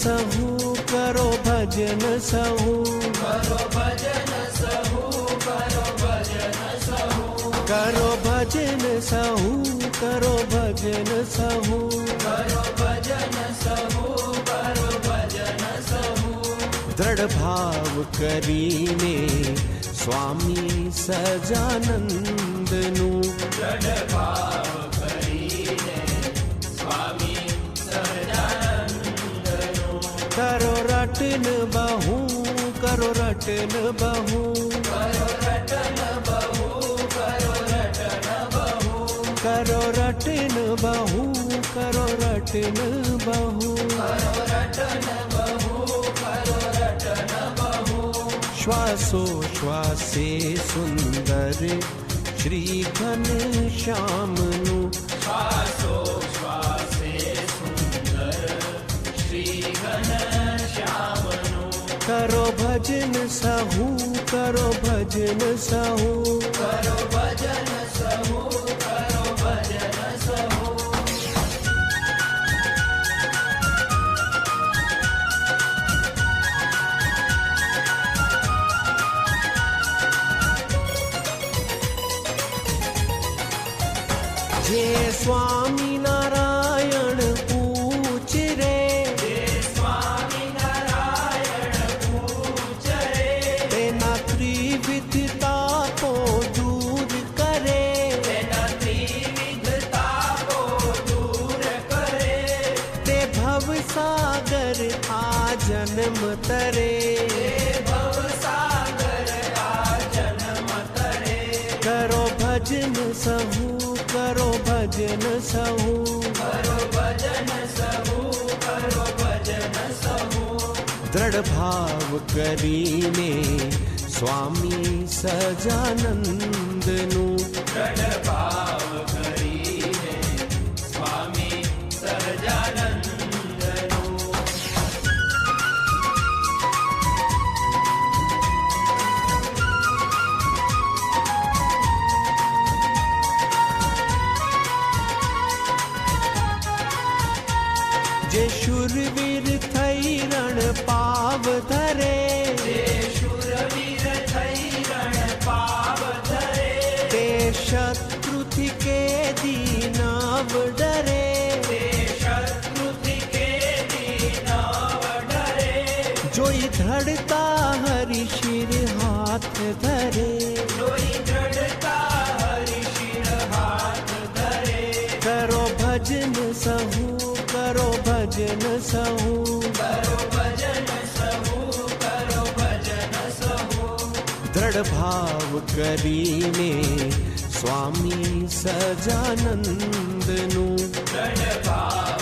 सहू, करो भजन सहू। करो भजन करो भजन सहू, करो भजन सहू। करो भजन सहू करो भजन सहू दृढ़ भाव करी ने स्वामी सजानंदनु। दृढ़ भाव रटन बहू, करो रटन बहू। करो रटन बहू, करो रटन बहू। श्वासो श्वासे सुंदर, श्री घन श्याम श्वासो श्वासे सुंदर, श्री घन करो भजन सहू करो भजन सहू। करो भजन सहू। करो भजन सहू, करो भजन सहू। करो भजन सहू करो भजन सहू दृढ़ भाव करी ने स्वामी सजानंद नु दृढ़ भाव करी रण पाव धरे ते शूरवीर रण पाव धरे ते शत्रुति के दीनाव डरे। शत्रुति के दीनाव डरे जो धड़ता हरि शिर हाथ धरे जो धड़ता हरि शिर हाथ धरे। करो भजन सहू, करो भजन सहू। ભાવ કરીને સ્વામી સજાનંદનું નિયમ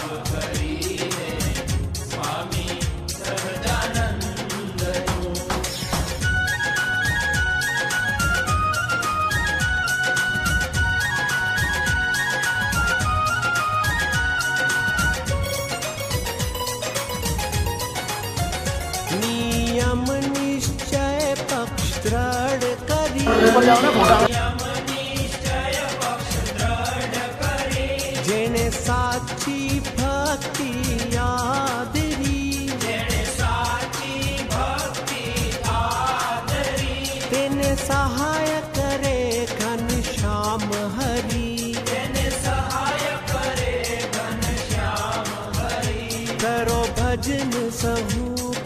करो भजन सह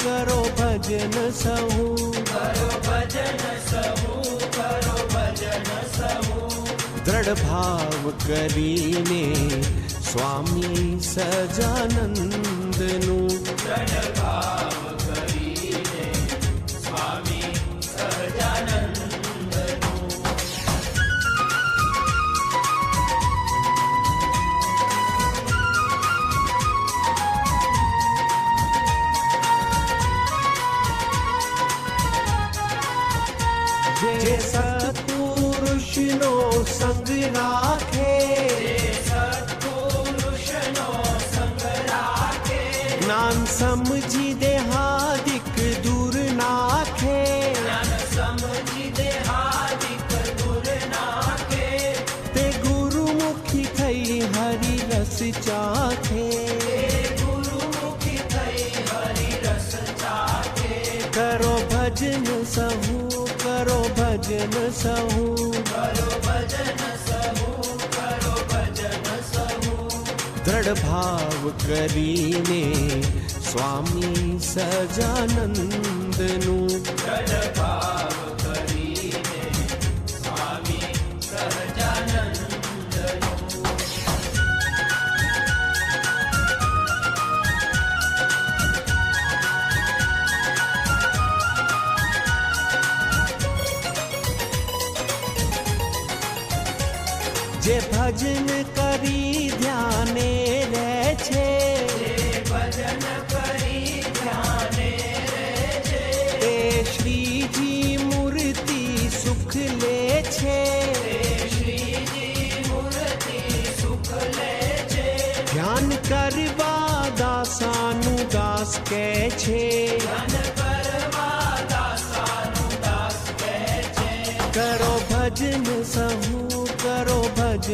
करो भजन सह। भजन सहो भजन सहू। दृढ़ भाव करीने स्वामी सजानन्दु राखे नाम समझी देहादिक दूर नाखे ते गुरुमुखी थई हरि रस चाखे करो भजन सहू, करो भजन सहू। भाव करी ने स्वामी सजानंद सजानन्दनु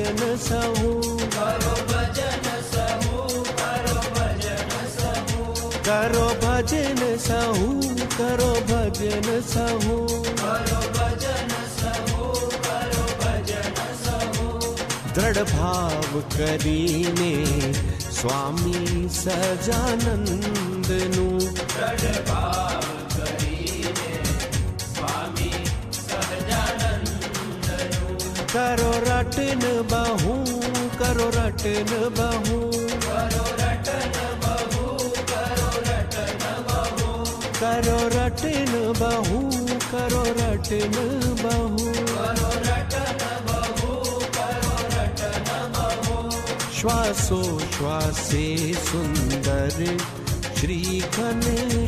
भजन सहू। करो भजन सहू करो भजन सहू। करो भजन सहू करो भजन सहू। करो भजन सहू करो भजन सहू। दृढ़ भाव करीने स्वामी सजानंद नु दृढ़ भाव करो रटन बहू, करो रटन बहू। करो रटन बहू, करो रटन बहू। करो रटन बहू श्वासो श्वासे सुंदर श्री घन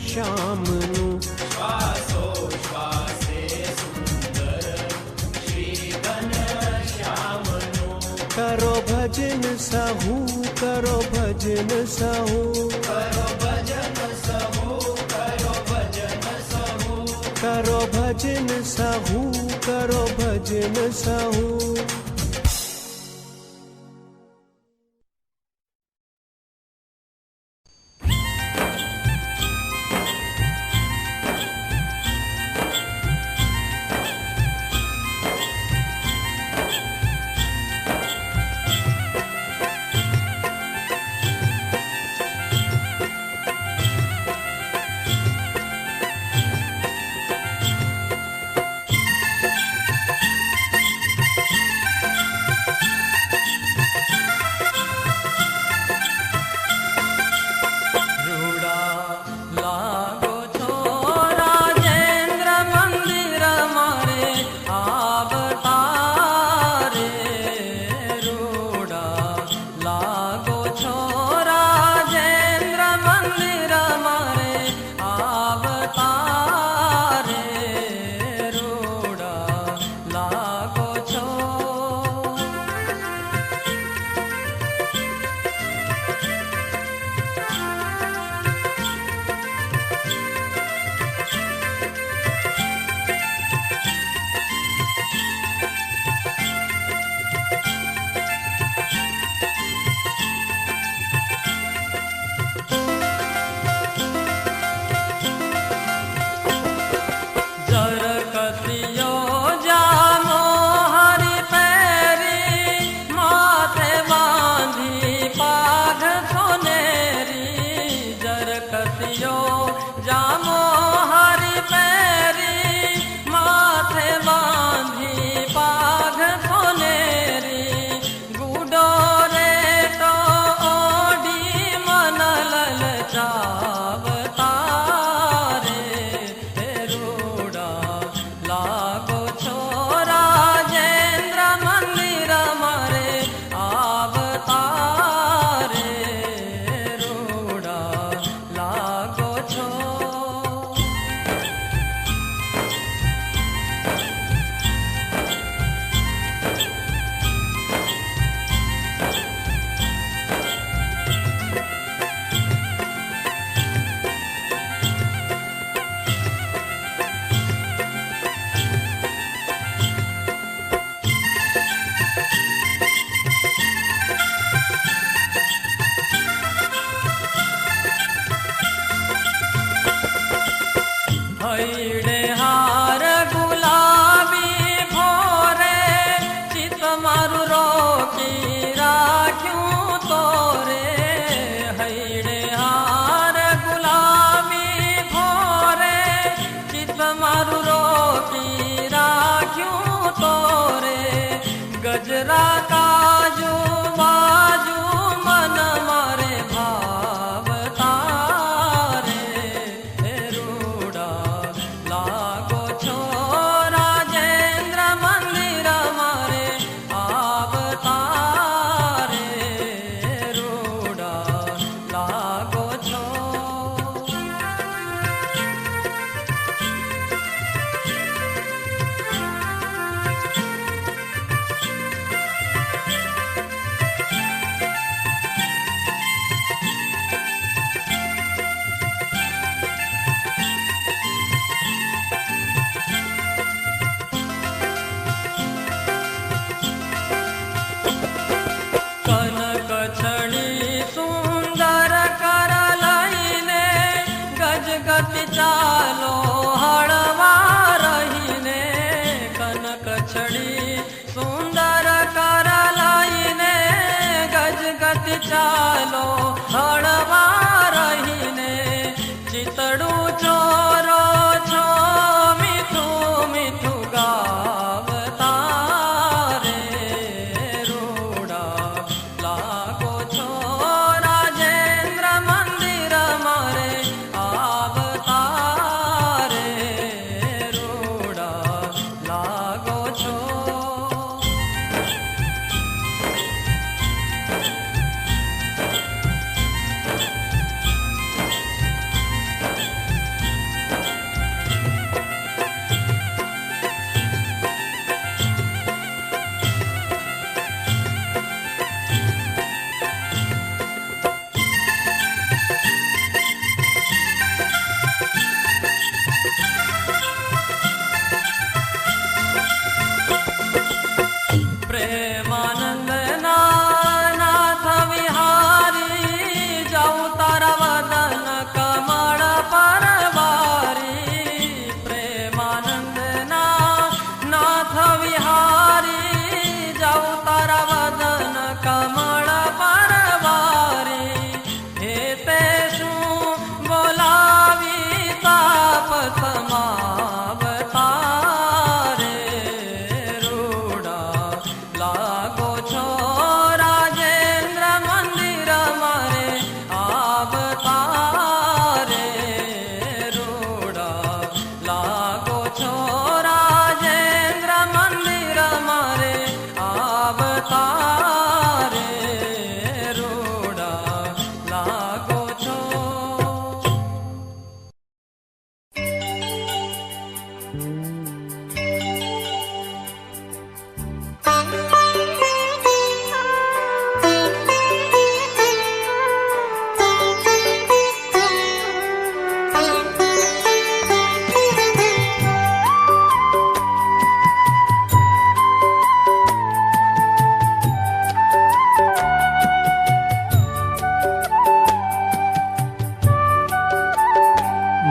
श्यामनु। श्वासो श्वास भजन साहू, करो भजन साहू। करो भजन साहू, करो भजन साहू। करो भजन साहू करो भजन साहू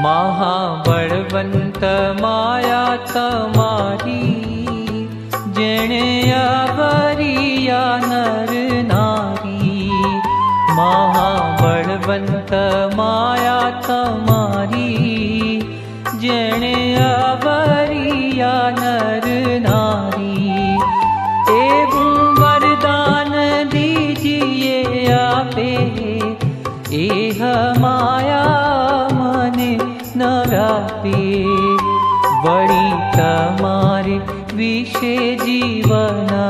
महाबलवन्त माया तमारी कारी जरया नर नारी. महाबलवन्त माया तमारी जणया भरया नर नारी. एवं वरदान दीजिए आपे एह मारि विषे जीवना।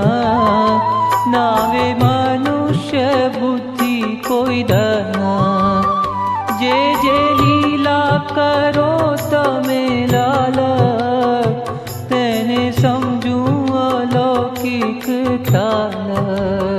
नावे मनुष्य बुद्धि कोई दना जे जे लीला करो तमे लाल। तेने समझू अलौकिक ठाला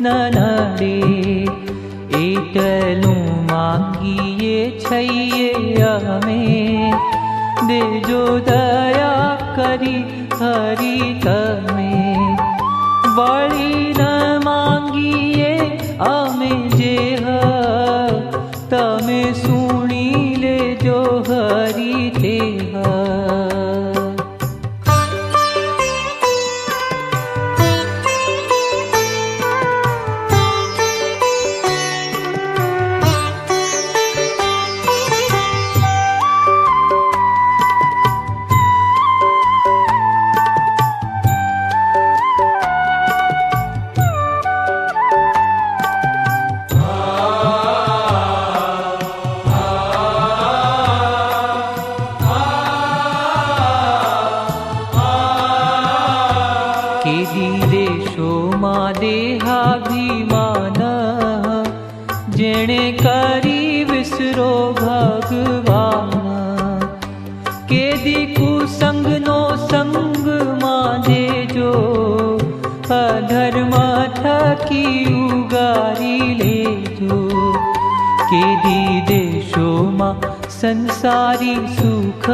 નડે એટલું માંગીએ છઈએ અમે દેજો દયા देशो मा संसारी सुख।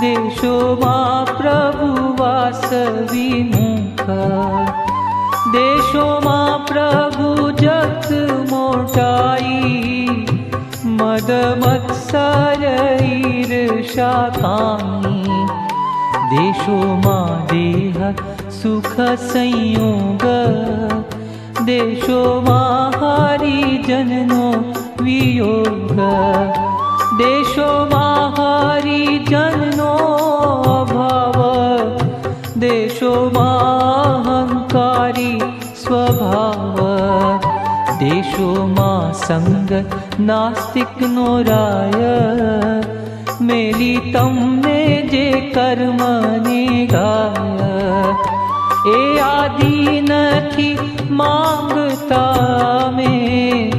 देशो मा प्रभु वासविमुख देशो मा प्रभु जग मोटाई। मद ईर्षाखामि देशो मा देह सुख संयोग। देशो माहारि जननो वियोग देशो महारि जनो भाव देशो माहङ्कारी स्वभाव। देशो मा सङ्ग नास्तिक नो राय। मेलितं मे जे कर्मणि गाय એ આદિ નથી માંગતા મે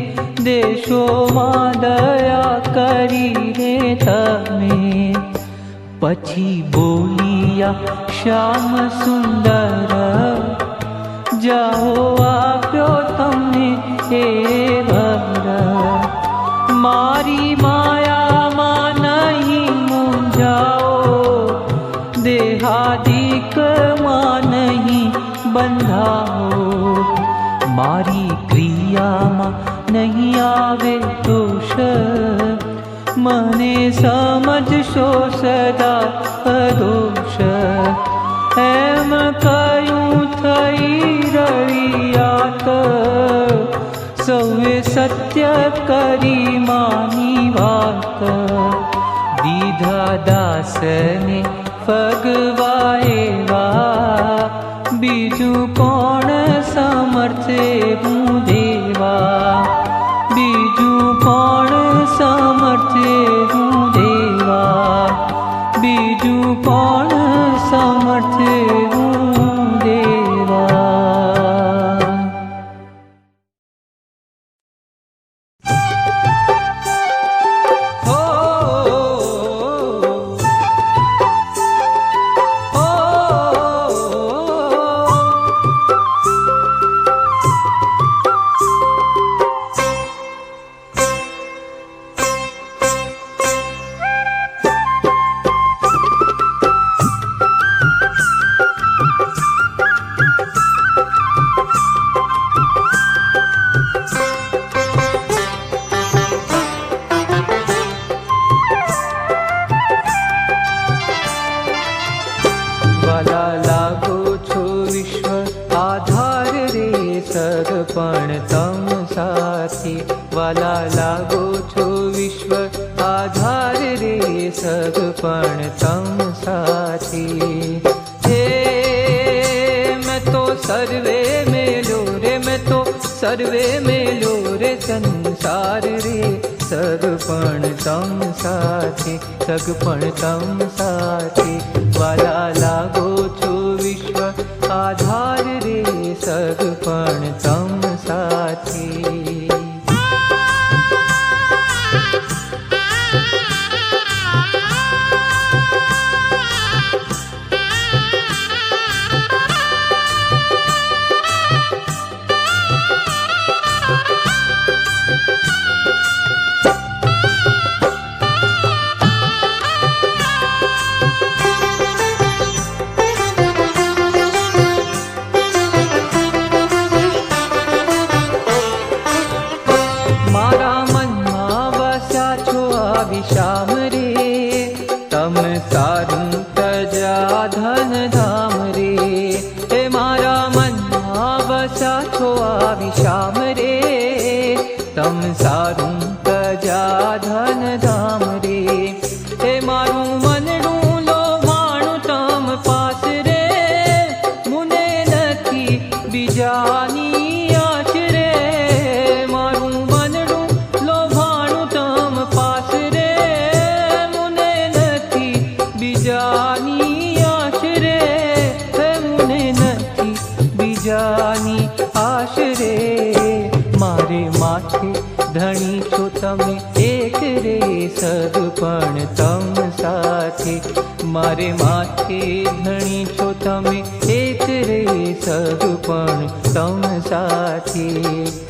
દેશોમાં દયા કરીને તમે. પછી બોલિયા શ્યામ સુંદર. જાઓ આપ્યો તમને એ ભર મારી માયામાં નહીં મૂંઝાઓ. દેહાદિકમાં નહીં બંધાઓ મારી ક્રિયામાં નહીં આવે દોષ. મને સમજશો સદા અદોષ. એમ કયું થઈ રળિયાત સૌએ સત્ય કરી માની વાત. દીધા દાસને ફગવાએવા બીજું કોણ સમર્થે હું દેવા? બીજું કોણ સમર્થે હું દેવા? બીજું કોણ सगपण तम साथी। हे मैं तो सर्वे मेलो रे, मैं तो सर्वे मेलो रे संसार रे। सगपण तम साथी सगपण तम साथी। वाला लागो छो विश्व आधार रे सगपण तम ધણી છો તમે એક રે સદપણ તમ સાથે. મારે માથે ધણી છો તમે सदुपण तम साथी।